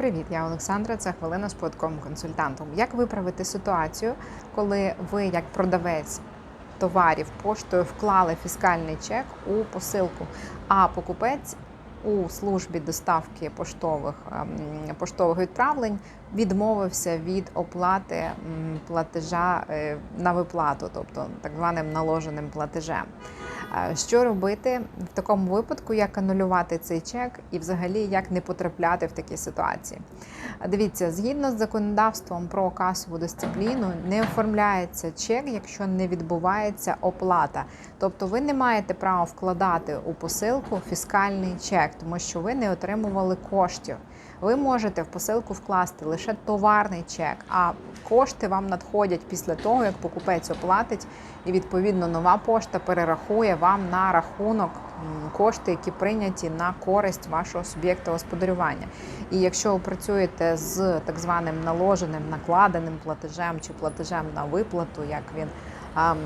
Привіт, я Олександра. Це хвилина з податковим консультантом. Як виправити ситуацію, коли ви, як продавець товарів поштою, вклали фіскальний чек у посилку, а покупець у службі доставки поштових ем, поштових відправлень відмовився від оплати платежа е, на виплату, тобто так званим наложеним платежем. Е, Що робити в такому випадку, як анулювати цей чек і взагалі як не потрапляти в такі ситуації? Дивіться, згідно з законодавством про касову дисципліну, не оформляється чек, якщо не відбувається оплата. Тобто ви не маєте права вкладати у посилку фіскальний чек, тому що ви не отримували коштів. Ви можете в посилку вкласти лише товарний чек, а кошти вам надходять після того, як покупець оплатить, і відповідно нова пошта перерахує вам на рахунок кошти, які прийняті на користь вашого суб'єкта господарювання. І якщо ви працюєте з так званим наложеним накладеним платежем чи платежем на виплату, як він ам,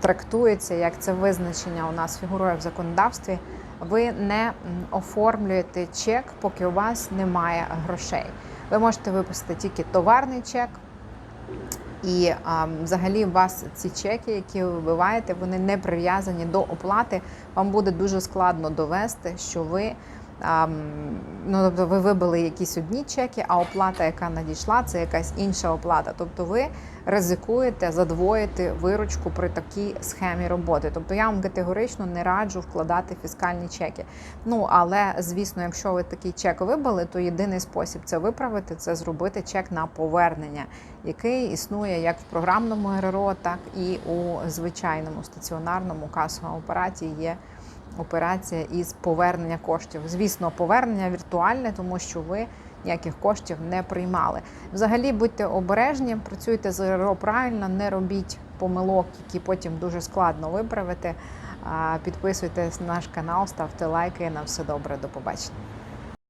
трактується, як це визначення у нас фігурує в законодавстві, ви не оформлюєте чек, поки у вас немає грошей. Ви можете випустити тільки товарний чек. І а, взагалі у вас ці чеки, які ви вибиваєте, вони не прив'язані до оплати. Вам буде дуже складно довести, що ви ну, тобто ви вибили якісь одні чеки, а оплата, яка надійшла, це якась інша оплата. Тобто ви ризикуєте задвоїти виручку при такій схемі роботи. Тобто я вам категорично не раджу вкладати фіскальні чеки. Ну але звісно, якщо ви такий чек вибили, то єдиний спосіб це виправити це зробити чек на повернення, який існує як в програмному РРО, так і у звичайному стаціонарному касовому апараті є. Операція із повернення коштів. Звісно, повернення віртуальне, тому що ви ніяких коштів не приймали. Взагалі будьте обережні, працюйте з РРО правильно, не робіть помилок, які потім дуже складно виправити. Підписуйтесь на наш канал, ставте лайки. На все добре, до побачення.